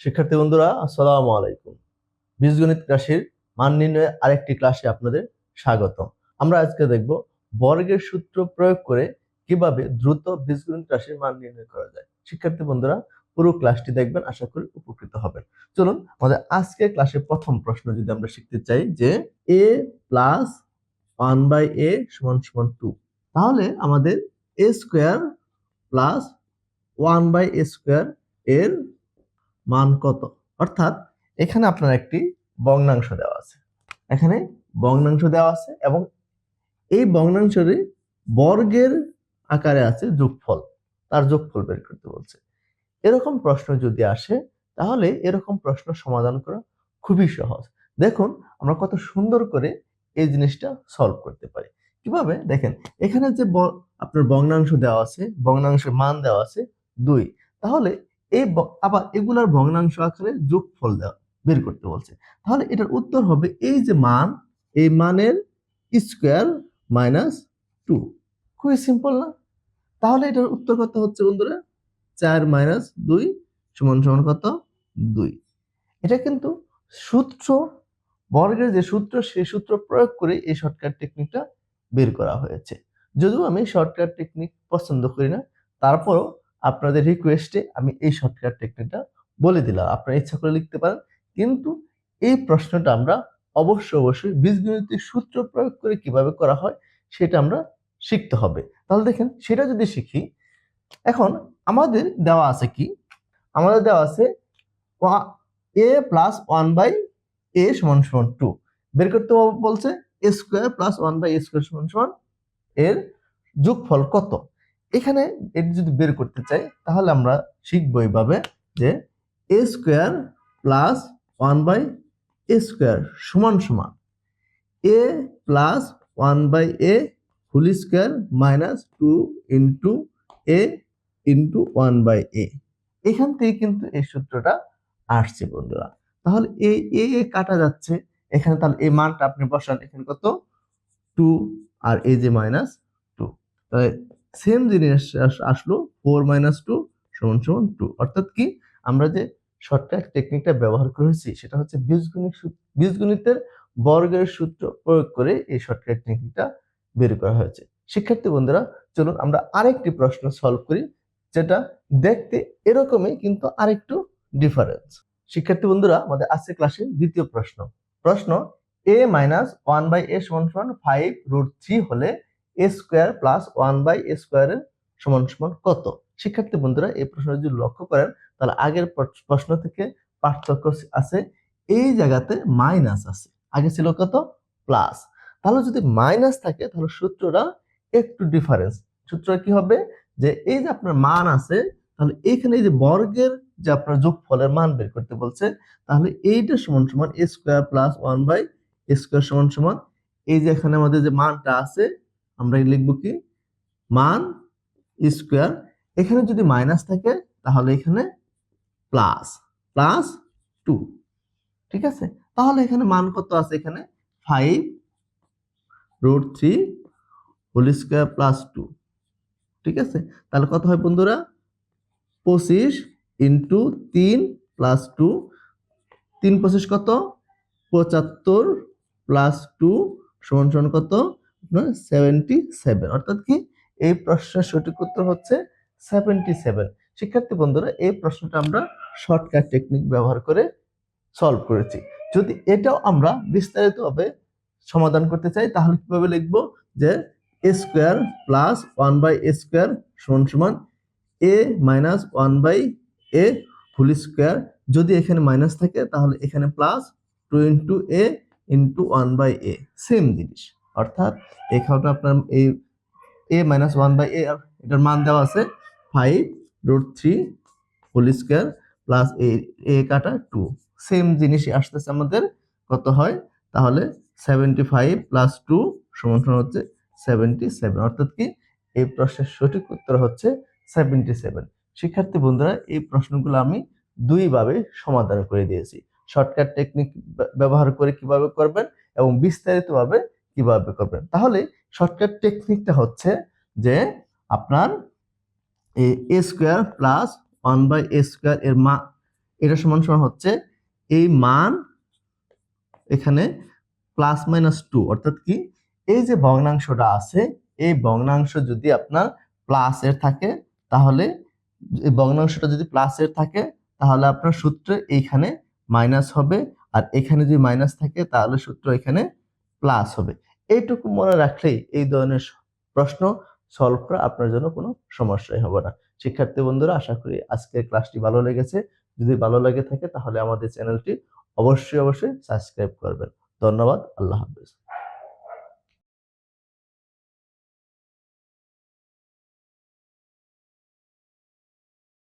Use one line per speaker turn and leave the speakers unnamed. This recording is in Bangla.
শিক্ষার্থী বন্ধুরা, আসসালামু আলাইকুম। বীজগণিত রাশির মান নির্ণয়ের আরেকটি ক্লাসে আপনাদের স্বাগত আমরা আজকে দেখব বর্গের সূত্র প্রয়োগ করে কীভাবে দ্রুত বীজগণিত রাশির মান নির্ণয় করা যায়। শিক্ষার্থী বন্ধুরা, পুরো ক্লাসটি দেখবেন, আশা করি উপকৃত হবেন। চলুন, আমাদের আজকের ক্লাসের প্রথম প্রশ্ন যদি আমরা শিখতে চাই যে A plus one by A সমান সমান টু তাহলে আমাদের A square plus one by A square এর মান কত? অর্থাৎ এখানে আপনার একটি ভগ্নাংশ দেওয়া আছে। এখানে ভগ্নাংশ দেওয়া আছে এবং এই ভগ্নাংশের বর্গের আকারে আছে যোগফল। তার যোগফল বের করতে বলছে। এরকম প্রশ্ন যদি আসে, তাহলে এরকম প্রশ্ন সমাধান করা খুবই সহজ। দেখুন, আমরা কত সুন্দর করে এই জিনিসটা সলভ করতে পারি। কীভাবে? দেখেন, এখানে যে আপনার ভগ্নাংশ দেওয়া আছে, ভগ্নাংশের মান দেওয়া আছে দুই। তাহলে এই আবার এগুলার ভগ্নাংশ আকারে যোগফল দেওয়া, বের করতে বলছে। তাহলে এটার উত্তর হবে এই যে মান, এই মানের স্কোয়ার মাইনাস টু। খুবই সিম্পল না? তাহলে এটার উত্তর কত হচ্ছে বন্ধুরা? চার মাইনাস দুই সমান সমান কত? দুই। এটা কিন্তু সূত্র, বর্গের যে সূত্র, সেই সূত্র প্রয়োগ করে এই শর্টকাট টেকনিকটা বের করা হয়েছে। যদিও আমি শর্টকাট টেকনিক পছন্দ করি না, তারপরও আপনাদের রিকোয়েস্টে আমি এই শর্টকাট টেকনিকটা বলে দিলাম। আপনারা ইচ্ছা করে লিখতে পারেন। কিন্তু এই প্রশ্নটা আমরা অবশ্যই অবশ্যই বীজগণিতের সূত্র প্রয়োগ করে কীভাবে করা হয় সেটা আমরা শিখতে হবে। তাহলে দেখেন, সেটা যদি শিখি, এখন আমাদের দেওয়া আছে কি? আমাদের দেওয়া আছে A plus one by A সমান সমান টু বের করতে বলছে A square plus one by A square সমান সমান এর যোগফল কত? এখানে এটি যদি বের করতে চাই, তাহলে আমরা শিখব এইভাবে যে A square plus one by A square সমান সমান A plus one by A whole square minus two into A into one by A এখান থেকে কিন্তু এই সূত্রটা আসছে বন্ধুরা। তাহলে এ এ কাটা যাচ্ছে। এখানে তাহলে এই মানটা আপনি বসান, এখানে কত? টু আর এ যে মাইনাস টু তাহলে সেম জিনিস আস- আসলো ফোর মাইনাস টু সমান সমান টু অর্থাৎ কি? আমরা যে শর্টকাট টেকনিকটা ব্যবহার করেছি, সেটা হচ্ছে বীজগণিত বীজগণিতের বর্গের সূত্র প্রয়োগ করে এই শর্টকাট টেকনিকটা বের করা হয়েছে। শিক্ষার্থী বন্ধুরা, চলুন আমরা আরেকটি প্রশ্ন সলভ করি, যেটা দেখতে এরকমই কিন্তু আরেকটু ডিফারেন্স শিক্ষার্থী বন্ধুরা, আমাদের আজকে ক্লাসের দ্বিতীয় প্রশ্ন। প্রশ্ন A minus one by A সমান সমান ফাইভ রুট থ্রি হলে A square plus one by A স্কোয়ারের সমান সমান কত? শিক্ষার্থী বন্ধুরা, এই প্রশ্ন যদি লক্ষ্য করেন, তাহলে আগের প্রশ্ন থেকে পার্থক্য আছে। এই জায়গাতে মাইনাস আছে। আগে ছিল কত? প্লাস তাহলে যদি মাইনাস থাকে, তাহলে সূত্রটা একটু ডিফারেন্স সূত্রটা কি হবে? যে এই যে আপনার মান আছে, তাহলে এইখানে এই যে বর্গের যে আপনার যোগফলের মান বের করতে বলছে, তাহলে এইটা সমান সমান A square plus one by A square সমান সমান। এই যে এখানে আমাদের যে মানটা আছে আমরা লিখব কি? মান স্কোয়ার। এখানে যদি মাইনাস থাকে, তাহলে এখানে প্লাস প্লাস টু। ঠিক আছে? তাহলে এখানে মান কত আছে এখানে? Five root three whole square plus two. ঠিক আছে? তাহলে কত হয় বন্ধুরা? পঁচিশ ইন্টু তিন প্লাস টু। তিন পঁচিশ কত? পঁচাত্তর প্লাস টু সমান সমান কত? সেভেন্টি সেভেন অর্থাৎ কি? এই প্রশ্নের সঠিক উত্তর হচ্ছে সেভেন্টি সেভেন শিক্ষার্থী বন্ধুরা, এই প্রশ্নটা আমরা শর্টকাট টেকনিক ব্যবহার করে সলভ করেছি। যদি এটাও আমরা বিস্তারিতভাবে সমাধান করতে চাই, তাহলে কীভাবে লিখব যে A square plus one by A square সমান সমান A minus one by A whole square যদি এখানে মাইনাস থাকে, তাহলে এখানে plus two into A into one by A same জিনিস। অর্থাৎ এখানে আপনার এই A minus one by A এটার মান দেওয়া আছে five root three whole square plus A A কাটা টু সেম জিনিসই আসতেছে আমাদের, কত হয়? তাহলে সেভেন্টি ফাইভ প্লাস টু সমান সমান হচ্ছে সেভেন্টি সেভেন অর্থাৎ কি? এই প্রশ্নের সঠিক উত্তর হচ্ছে সেভেন্টি সেভেন শিক্ষার্থী বন্ধুরা, এই প্রশ্নগুলো আমি দুইভাবে সমাধান করে দিয়েছি। শর্টকাট টেকনিক ব্যবহার করে কীভাবে করবেন এবং বিস্তারিতভাবে কীভাবে করবেন? তাহলে শর্টকাট টেকনিকটা হচ্ছে যে আপনার এই A square plus one by A square এর মা, এটা সমান সমান হচ্ছে এই মান এখানে প্লাস মাইনাস টু অর্থাৎ কি? এই যে ভগ্নাংশটা আছে, এই ভগ্নাংশ যদি আপনার প্লাস এর থাকে, তাহলে এই ভগ্নাংশটা যদি প্লাস এর থাকে, তাহলে আপনার সূত্রে এইখানে মাইনাস হবে, আর এখানে যদি মাইনাস থাকে, তাহলে সূত্র এখানে প্লাস হবে। এইটুকু মনে রাখলেই এই ধরনের প্রশ্ন সলভ করা আপনার জন্য কোনো সমস্যাই হবে না। শিক্ষার্থী বন্ধুরা, আশা করি আজকের ক্লাসটি ভালো লেগেছে। যদি ভালো লেগে থাকে তাহলে আমাদের চ্যানেলটি অবশ্যই অবশ্যই সাবস্ক্রাইব করবেন। ধন্যবাদ, আল্লাহ হাফেজ।